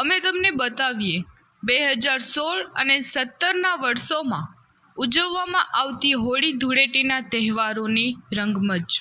અમે તમને બતાવીએ. બે હજાર સોળ અને સત્તરના વર્ષોમાં ઉજવવામાં આવતી હોળી ધૂળેટીના તહેવારોની રંગમજ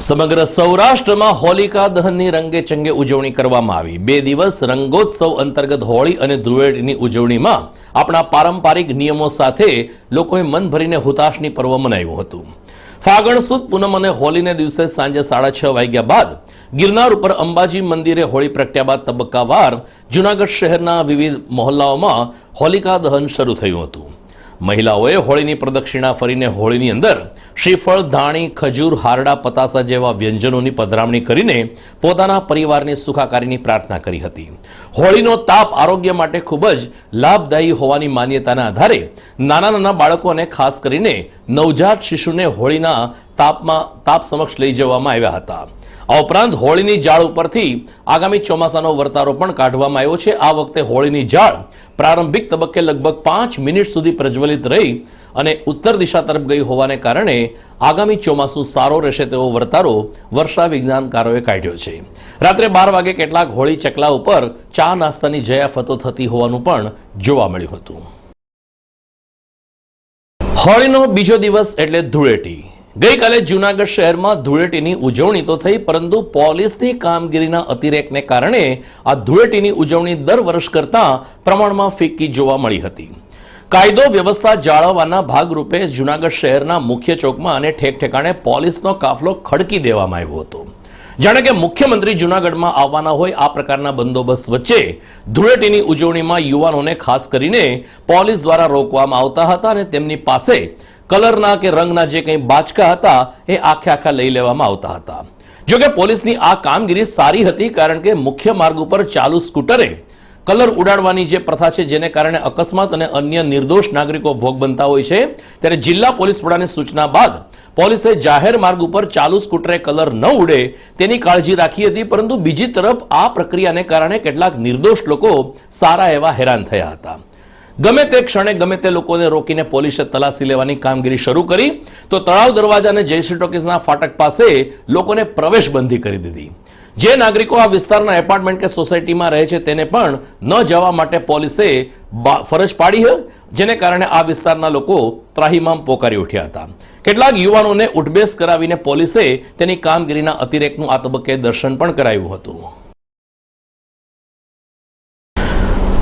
સમગ્ર સૌરાષ્ટ્રમાં હોલિકા દહનની રંગે ચંગે ઉજવણી કરવામાં આવી. બે દિવસ રંગોત્સવ અંતર્ગત હોળી અને ધૂળેટીની ઉજવણીમાં આપણા પારંપરિક નિયમો સાથે લોકોએ મન ભરીને હુતાશની પર્વ મનાવ્યું હતું. ફાગણ સુદ પૂનમ અને હોલીને દિવસે સાંજે સાડા છ વાગ્યા બાદ ગિરનાર ઉપર અંબાજી મંદિરે હોળી પ્રગટ્યા બાદ તબક્કાવાર જૂનાગઢ શહેરના વિવિધ મહોલ્લાઓમાં હોલિકા દહન શરૂ થયું હતું. મહિલાઓએ હોળીની પ્રદક્ષિણા ફરીને હોળીની અંદર શ્રીફળ, ધાણી, ખજૂર, હારડા, પતાસા જેવા વ્યંજનોની પધરામણી કરીને પોતાના પરિવારની સુખાકારીની પ્રાર્થના કરી હતી. હોળીનો તાપ આરોગ્ય માટે ખૂબ જ લાભદાયી હોવાની માન્યતાના આધારે નાના નાના બાળકોને ખાસ કરીને નવજાત શિશુને હોળીના તાપમાં તાપ સમક્ષ લઈ જવામાં આવ્યા હતા. આ ઉપરાંત હોળીની જાળ ઉપરથી આગામી ચોમાસાનો વર્તારો પણ કાઢવામાં આવ્યો છે. આ વખતે હોળીની જાળ પ્રારંભિક તબક્કે લગભગ પાંચ મિનિટ સુધી પ્રજ્વલિત રહી અને ઉત્તર દિશા તરફ ગઈ હોવાને કારણે આગામી ચોમાસું સારો રહેશે તેવો વર્તારો વર્ષા વિજ્ઞાનકારોએ કાઢ્યો છે. રાત્રે બાર વાગે કેટલાક હોળી ચકલા ઉપર ચા નાસ્તાની જયાફતો થતી હોવાનું પણ જોવા મળ્યું હતું. હોળીનો બીજો દિવસ એટલે ધૂળેટી. ગઈકાલે જૂનાગઢ શહેરમાં ધૂળેટીની ઉજવણી તો થઈ, પરંતુ પોલીસની કામગીરીના અતિરેકને કારણે આ ધૂળેટીની ઉજવણી દર વર્ષ કરતાં પ્રમાણમાં ફિક્કી જોવા મળી હતી. કાયદો વ્યવસ્થા જાળવવાના ભાગરૂપે જૂનાગઢ શહેરના મુખ્ય ચોકમાં અને ઠેક ઠેકાણે પોલીસનો કાફલો ખડકી દેવામાં આવ્યો હતો. જાણે કે મુખ્યમંત્રી જૂનાગઢમાં આવવાના હોય આ પ્રકારના બંદોબસ્ત વચ્ચે ધૂળેટીની ઉજવણીમાં યુવાનોને ખાસ કરીને પોલીસ દ્વારા રોકવામાં આવતા હતા અને તેમની પાસે કલરના કે રંગના જે કંઈ બાચકા હતા, એ આખે આખા લઈ લેવામાં આવતા હતા. જોકે પોલીસની આ કામગીરી સારી હતી કારણ કે મુખ્ય માર્ગ ઉપર ચાલુ સ્કૂટરે કલર ઉડાડવાની જે પ્રથા છે, જેને કારણે અકસ્માત અને અન્ય નિર્દોષ નાગરિકો ભોગ બનતા હોય છે, ત્યારે જિલ્લા પોલીસ વડાની સૂચના બાદ પોલીસે જાહેર માર્ગ ઉપર ચાલુ સ્કૂટરે કલર ન ઉડે તેની કાળજી રાખી હતી, પરંતુ બીજી તરફ આ પ્રક્રિયાને કારણે કેટલાક નિર્દોષ લોકો સારા એવા હેરાન થયા હતા. ગમે તે ક્ષણે ગમે તે લોકોને રોકીને પોલીસે તલાશી લેવાની કામગીરી શરૂ કરી, તો તળાવ દરવાજા અને જયશ્રી ટોકીઝના ફાટક પાસે લોકોને પ્રવેશબંધી કરી દીધી. જે નાગરિકો આ વિસ્તારના એપાર્ટમેન્ટ કે સોસાયટીમાં રહે છે તેને પણ ન જવા માટે પોલીસે ફરજ પાડી હોય, જેને કારણે આ વિસ્તારના લોકો ત્રાહીમામ પોકારી ઉઠ્યા હતા. કેટલાક યુવાનોને ઉઠબેસ કરાવીને પોલીસે તેની કામગીરીના અતિરેકનું આ તબક્કે દર્શન પણ કરાવ્યું હતું.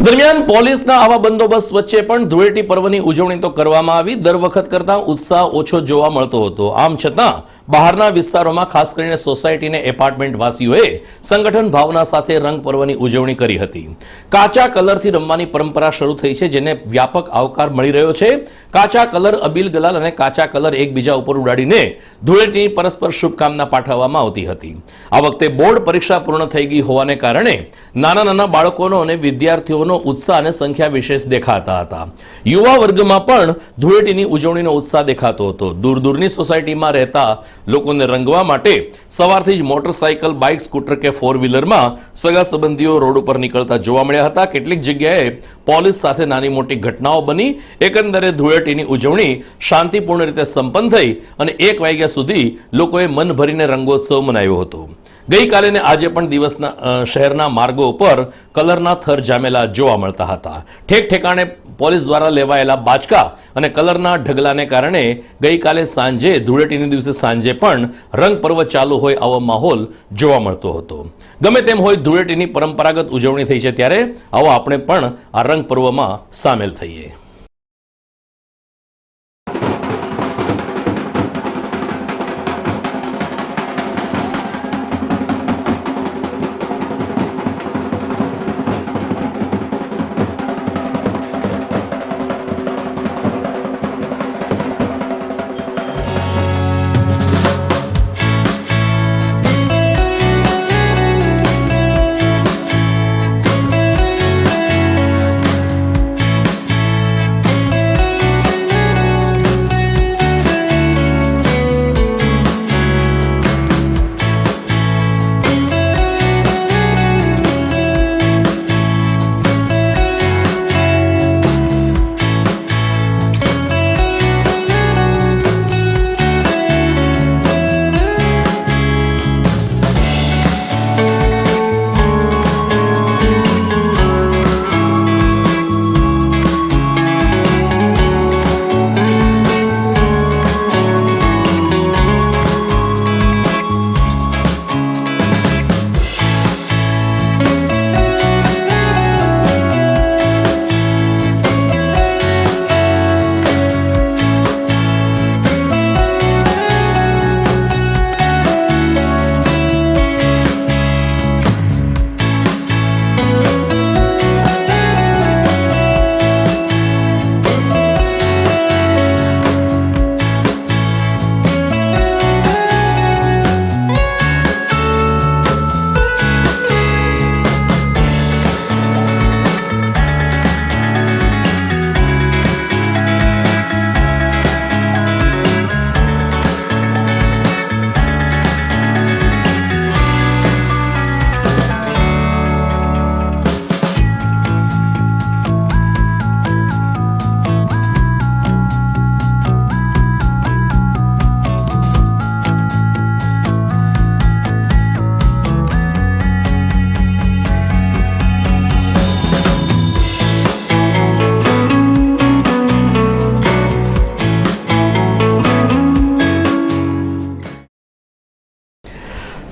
દરમિયાન પોલીસના આવા બંદોબસ્ત વચ્ચે પણ ધૂળેટી પર્વની ઉજવણી તો કરવામાં આવી. દર વખત કરતાં ઉત્સાહ ઓછો જોવા મળતો હતો. આમ છતાં બહારના વિસ્તારોમાં ખાસ કરીને સોસાયટી અને એપાર્ટમેન્ટ વાસીઓએ સંગઠન ભાવના સાથે રંગ પર્વની ઉજવણી કરી હતી. કાચા કલરથી રમવાની પરંપરા શરૂ થઈ છે, જેને વ્યાપક આવકાર મળી રહ્યો છે. કાચા કલર અબીલ ગલાલ અને કાચા કલર એકબીજા ઉપર ઉડાડીને ધૂળેટીની પરસ્પર શુભકામના પાઠવવામાં આવતી હતી. આ વખતે બોર્ડ પરીક્ષા પૂર્ણ થઈ ગઈ હોવાને કારણે નાના નાના બાળકોનો અને વિદ્યાર્થીઓનો ઉત્સાહ અને સંખ્યા વિશેષ દેખાતા હતા. યુવા વર્ગમાં પણ ધૂળેટીની ઉજવણીનો ઉત્સાહ દેખાતો હતો. દૂર દૂરની સોસાયટીમાં રહેતા લોકોને રંગવા માટે સવારથી જ મોટરસાયકલ, બાઇક, સ્કૂટર કે ફોર વ્હીલરમાં સગા સંબંધીઓ રોડ ઉપર નીકળતા જોવા મળ્યા હતા. કેટલીક જગ્યાએ પોલીસ સાથે નાની મોટી ઘટનાઓ બની. એકંદરે ધૂળેટીની ઉજવણી શાંતિપૂર્ણ રીતે સંપન્ન થઈ અને એક વાગ્યા સુધી લોકોએ મન ભરીને રંગોત્સવ મનાવ્યો હતો. ગઈકાલે ને આજે પણ દિવસના શહેરના માર્ગો ઉપર કલરના થર જામેલા જોવા મળતા હતા. ઠેક ઠેકાણે પોલીસ દ્વારા લેવાયેલા બાચકા અને કલરના ઢગલાને કારણે ગઈકાલે સાંજે, ધૂળેટીના દિવસે સાંજે પણ રંગ પર્વ ચાલુ હોય આવો માહોલ જોવા મળતો હતો. ગમે તેમ હોય ધૂળેટીની પરંપરાગત ઉજવણી થઈ છે ત્યારે આવો આપણે પણ આ રંગ પર્વમાં સામેલ થઈએ.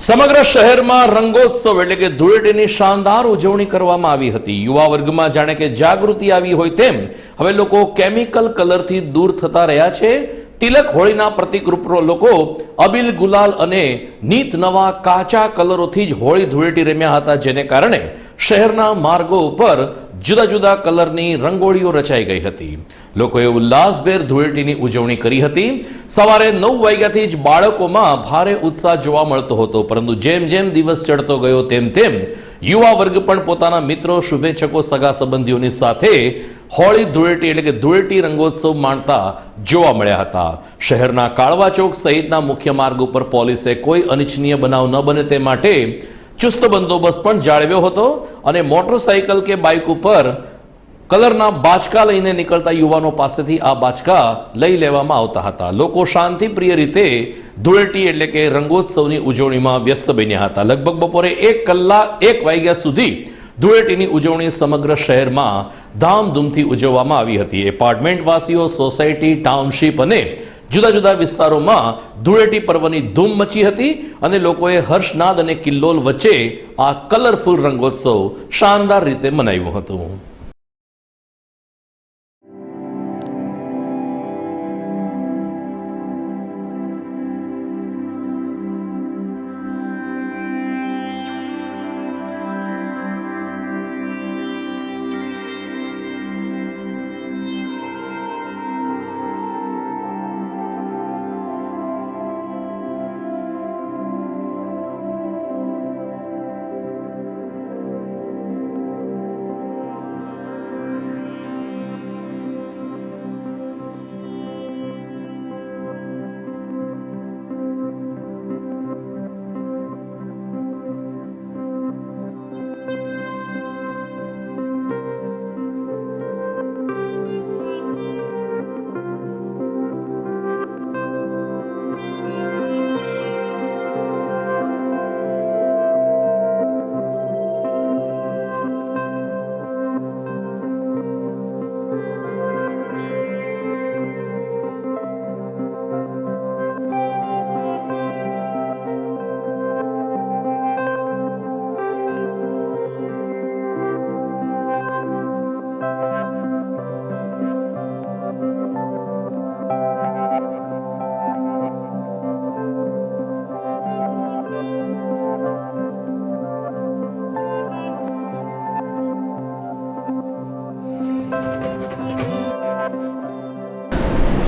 સમગ્ર શહેરમાં રંગોત્સવ એટલે કે ધૂળેટીની શાનદાર ઉજવણી કરવામાં આવી હતી. યુવા વર્ગમાં જાણે કે જાગૃતિ આવી હોય તેમ હવે લોકો કેમિકલ કલરથી દૂર થતા રહ્યા છે. તિલક હોળીના પ્રતિકરૂપ લોકો અબિલ ગુલાલ અને નીત નવા કાચા કલરોથી જ હોળી ધૂળેટી રમ્યા હતા, જેને કારણે શહેરના માર્ગો ઉપર જુદા જુદા કલરની રંગોળીઓ રચાઈ ગઈ હતી. લોકોએ ઉલ્લાસભેર ધૂળેટીની ઉજવણી કરી હતી. સવારે નવ વાગ્યાથી જ બાળકોમાં ભારે ઉત્સાહ જોવા મળતો હતો, પરંતુ જેમ જેમ દિવસ ચડતો ગયો તેમ તેમ યુવા વર્ગ પણ પોતાના મિત્રો, શુભેચ્છકો, સગા સંબંધીઓની સાથે હોળી ધૂળેટી એટલે કે ધૂળેટી રંગોત્સવ માણતા જોવા મળ્યા હતા. શહેરના કાળવા ચોક સહિતના મુખ્ય માર્ગ ઉપર પોલીસે કોઈ અનિચ્છનીય બનાવ ન બને તે માટે ચુસ્ત બંદોબસ્ત પણ જાળવ્યો હતો અને મોટરસાયકલ કે બાઇક ઉપર કલરના બાચકા લઈને નીકળતા યુવાનો પાસેથી આ બાચકા લઈ લેવામાં આવતા હતા. લોકો શાંતિપ્રિય રીતે ધૂળેટી એટલે કે રંગોત્સવની ઉજવણીમાં વ્યસ્ત બન્યા હતા. લગભગ બપોરે એક કલાક, એક વાગ્યા સુધી ધૂળેટીની ઉજવણી સમગ્ર શહેરમાં ધામધૂમથી ઉજવવામાં આવી હતી. એપાર્ટમેન્ટવાસીઓ, સોસાયટી, ટાઉનશીપ અને જુદા જુદા વિસ્તારોમાં ધૂળેટી પર્વની ધૂમ મચી હતી અને લોકોએ હર્ષનાદ અને કિલ્લોલ વચ્ચે આ કલરફુલ રંગોત્સવ શાનદાર રીતે મનાવ્યું હતું.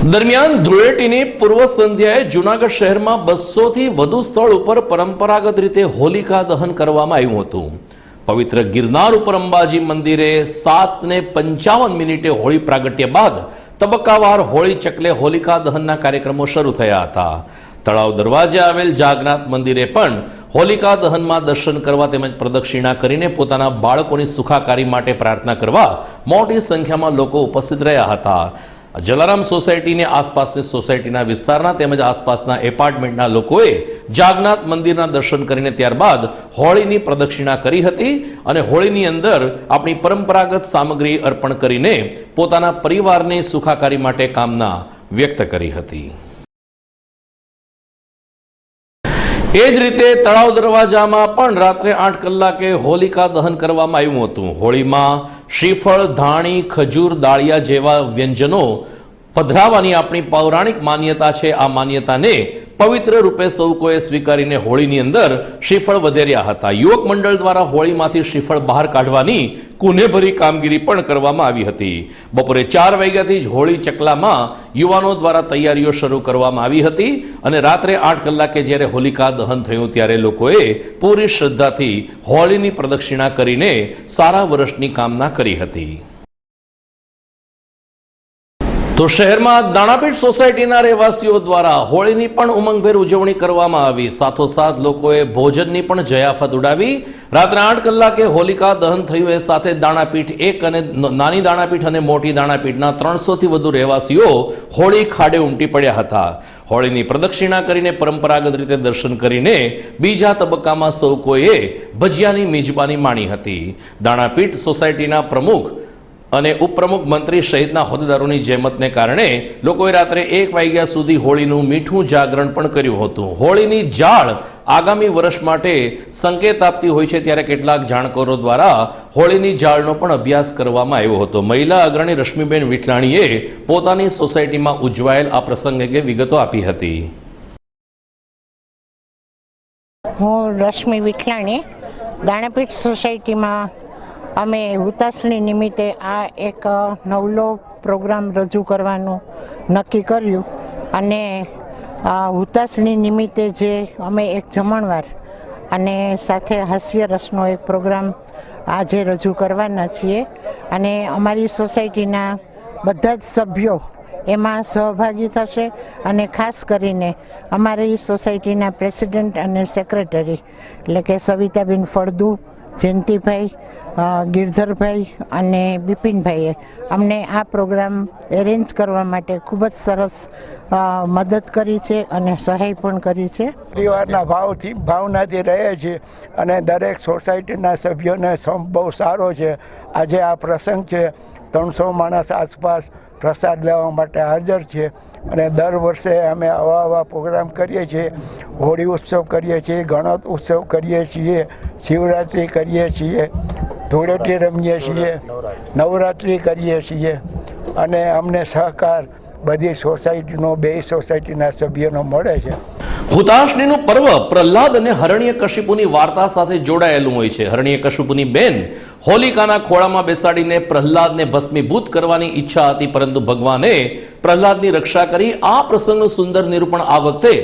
દરમિયાન ધૂળેટીની પૂર્વ સંધ્યાએ જુનાગઢ શહેરમાં બસોથી વધુ સ્થળ ઉપર પરંપરાગત રીતે હોલિકા દહન કરવામાં આવ્યું હતું. પવિત્ર ગિરનાર ઉપર અંબાજી મંદિરે સાત ને પંચાવન મિનિટે હોળી પ્રાગટ્ય બાદ તબક્કાવાર હોળી ચકલે હોલિકા દહનના કાર્યક્રમો શરૂ થયા હતા. તળાવ દરવાજે આવેલ જાગનાથ મંદિરે પણ હોલિકા દહનમાં દર્શન કરવા તેમજ પ્રદક્ષિણા કરીને પોતાના બાળકોની સુખાકારી માટે પ્રાર્થના કરવા મોટી સંખ્યામાં લોકો ઉપસ્થિત રહ્યા હતા. જલારામ સોસાયટીની આસપાસની સોસાયટીના વિસ્તારના તેમજ આસપાસના એપાર્ટમેન્ટના લોકોએ જાગનાથ મંદિરના દર્શન કરીને ત્યારબાદ હોળીની પ્રદક્ષિણા કરી હતી અને હોળીની અંદર આપણી પરંપરાગત સામગ્રી અર્પણ કરીને પોતાના પરિવારની સુખાકારી માટે કામના વ્યક્ત કરી હતી. એ જ રીતે તળાવ દરવાજામાં પણ રાત્રે આઠ કલાકે હોલિકા દહન કરવામાં આવ્યું હતું. હોળીમાં શ્રીફળ ધાણી ખજૂર દાળિયા જેવા વ્યંજનો પધરાવવાની આપણી પૌરાણિક માન્યતા છે. આ માન્યતાને પવિત્ર રૂપે સૌ કોએ સ્વીકારીને હોળીની અંદર શ્રીફળ વધેર્યા હતા. યુવક મંડળ દ્વારા હોળીમાંથી શ્રીફળ બહાર કાઢવાની કુનેભરી કામગીરી પણ કરવામાં આવી હતી. બપોરે ચાર વાગ્યાથી જ હોળી ચકલામાં યુવાનો દ્વારા તૈયારીઓ શરૂ કરવામાં આવી હતી અને રાત્રે આઠ કલાકે જ્યારે હોલિકા દહન થયું ત્યારે લોકોએ પૂરી શ્રદ્ધાથી હોળીની પ્રદક્ષિણા કરીને સારા વર્ષની કામના કરી હતી. તો શહેરમાં દાણાપીઠ સોસાયટીના રહેવાસીઓ દ્વારા હોળીની પણ ઉમંગભેર ઉજવણી કરવામાં આવી. સાથોસાથ લોકોએ ભોજનની પણ જયાફત ઉડાવી. રાત્રે આઠ કલાકે હોલિકા દહન થયું. એ સાથે દાણાપીઠ એક અને નાની દાણાપીઠ અને મોટી દાણાપીઠના ત્રણસોથી વધુ રહેવાસીઓ હોળી ખાડે ઉમટી પડ્યા હતા. હોળીની પ્રદક્ષિણા કરીને પરંપરાગત રીતે દર્શન કરીને બીજા તબક્કામાં સૌ કોઈએ ભજીયાની મિજબાની માણી હતી. દાણાપીઠ સોસાયટીના પ્રમુખ અને ઉપપ્રમુખ મંત્રી સહિતના હોદ્દેદારોની જેમતને કારણે લોકોએ રાત્રે એક વાગ્યા સુધી હોળીનું મીઠું જાગરણ પણ કર્યું હતું. હોળીની જાળ આગામી વર્ષ માટે સંકેત આપતી હોય છે ત્યારે કેટલાક જાણકારો દ્વારા હોળીની જાળનો પણ અભ્યાસ કરવામાં આવ્યો હતો. મહિલા અગ્રણી રશ્મિબેન વિઠલાણીએ પોતાની સોસાયટીમાં ઉજવાયેલ આ પ્રસંગે અંગે વિગતો આપી હતી. હું રશ્મિ વિઠલાણી દાણાપીઠ સોસાયટીમાં અમે હુતાસણી નિમિત્તે આ એક નવલો પ્રોગ્રામ રજૂ કરવાનું નક્કી કર્યું અને આ નિમિત્તે જે અમે એક જમણવાર અને સાથે હાસ્ય રસનો એક પ્રોગ્રામ આજે રજૂ કરવાના છીએ અને અમારી સોસાયટીના બધા જ સભ્યો એમાં સહભાગી થશે અને ખાસ કરીને અમારી સોસાયટીના પ્રેસિડેન્ટ અને સેક્રેટરી, એટલે કે સવિતાબેન ફળદુ જયંતિભાઈ ગિરધરભાઈ અને બિપિનભાઈએ અમને આ પ્રોગ્રામ એરેન્જ કરવા માટે ખૂબ જ સરસ મદદ કરી છે અને સહાય પણ કરી છે. પરિવારના ભાવથી ભાવનાથી રહે છે અને દરેક સોસાયટીના સભ્યોને સમ બહુ સારો છે. આજે આ પ્રસંગ છે. ત્રણસો માણસ આસપાસ પ્રસાદ લેવા માટે હાજર છે અને દર વર્ષે અમે આવા આવા પ્રોગ્રામ કરીએ છીએ. હોળી ઉત્સવ કરીએ છીએ ગણોત ઉત્સવ કરીએ છીએ, શિવરાત્રિ કરીએ છીએ, ધૂળેટી રમીએ છીએ, નવરાત્રિ કરીએ છીએ અને અમને સહકાર બધી સોસાયટીનો, બે સોસાયટીના સભ્યોનો મળે છે. હુતાશનીનું પર્વ પ્રહલાદ અને હરણ્ય કશિપુની વાર્તા સાથે જોડાયેલું હોય છે. હરણ્ય કશિપુની બેન હોલિકાના ખોળામાં બેસાડીને પ્રહલાદને ભસ્મીભૂત કરવાની ઈચ્છા હતી, પરંતુ ભગવાને પ્રહલાદની રક્ષા કરી આ પ્રસંગનું સુંદર નિરૂપણ આ વખતે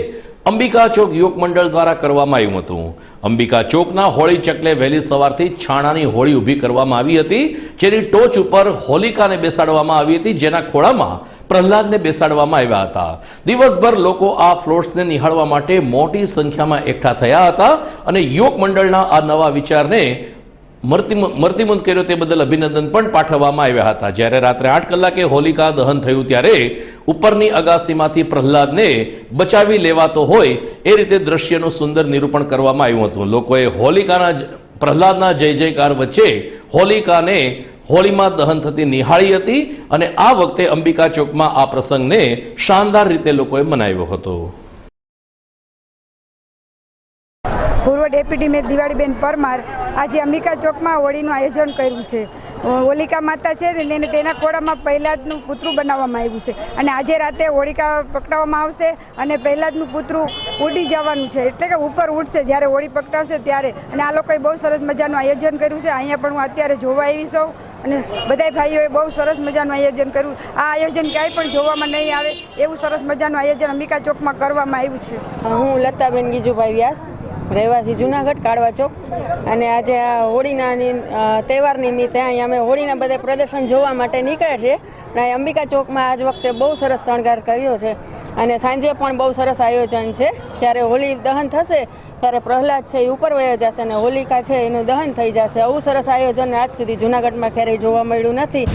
અંબિકા ચોક યુવક મંડળ દ્વારા કરવામાં આવ્યું હતું. અંબિકા ચોકના હોળી ચકલે વહેલી સવારથી છાણાની હોળી ઊભી કરવામાં આવી હતી, જેની ટોચ ઉપર હોલિકાને બેસાડવામાં આવી હતી, જેના ખોળામાં પ્રહલાદને બેસાડવામાં આવ્યા હતા. દિવસભર લોકો આ ફ્લોટ્સને નિહાળવા માટે મોટી સંખ્યામાં એકઠા થયા હતા અને યુવક મંડળના આ નવા વિચારને મર્તિમ- મર્તિમંત કર્યો તે બદલ અભિનંદન પણ પાઠવવામાં આવ્યા હતા. જ્યારે રાત્રે આઠ કલાકે હોલિકા દહન થયું ત્યારે ઉપરની અગાસીમાંથી પ્રહલાદને બચાવી લેવાતો હોય એ રીતે દ્રશ્યનું સુંદર નિરૂપણ કરવામાં આવ્યું હતું. લોકોએ હોલિકાના પ્રહલાદના જય જયકાર વચ્ચે હોલિકાને હોળીમાં દહન થતી નિહાળી હતી અને આ વખતે અંબિકા ચોકમાં આ પ્રસંગને શાનદાર રીતે લોકોએ મનાવ્યો હતો. પૂર્વ ડેપ્યુટી મેં દિવાળીબેન પરમાર આજે અંબિકા ચોકમાં હોળીનું આયોજન કર્યું છે. હોલિકા માતા છે ને તેને ખોળામાં પહેલાદનું પુતરું બનાવવામાં આવ્યું છે. અને આજે રાતે હોળિકા પકડાવવામાં આવશે અને પહેલાદનું પુતરું ઉડી જવાનું છે. એટલે કે ઉપર ઉડશે જ્યારે હોળી પકડાવશે ત્યારે. અને આ લોકોએ બહુ સરસ મજાનું આયોજન કર્યું છે. અહીંયા પણ હું અત્યારે જોવા આવી છું. અને બધાય ભાઈઓએ બહુ સરસ મજાનું આયોજન કર્યું. આ આયોજન ક્યાંય પણ જોવામાં નહીં આવે. એવું સરસ મજાનું આયોજન અંબિકા ચોકમાં કરવામાં આવ્યું છે. હું લતાબેન ગીજુભાઈ વ્યાસ. રહેવાસી જુનાગઢ, કાળવા ચોક. અને આજે આ હોળીના તહેવાર નિમિત્તે અહીંયા અમે હોળીના બધા પ્રદર્શન જોવા માટે નીકળ્યા છીએ. અને અંબિકા ચોકમાં આજ વખતે બહુ સરસ શણગાર કર્યો છે. અને સાંજે પણ બહુ સરસ આયોજન છે. જ્યારે હોળી દહન થશે, ત્યારે પ્રહલાદ છે એ ઉપર વયો જશે અને હોલિકા છે એનું દહન થઈ જશે. આવું સરસ આયોજન આજ સુધી જુનાગઢમાં ક્યારેય જોવા મળ્યું નથી.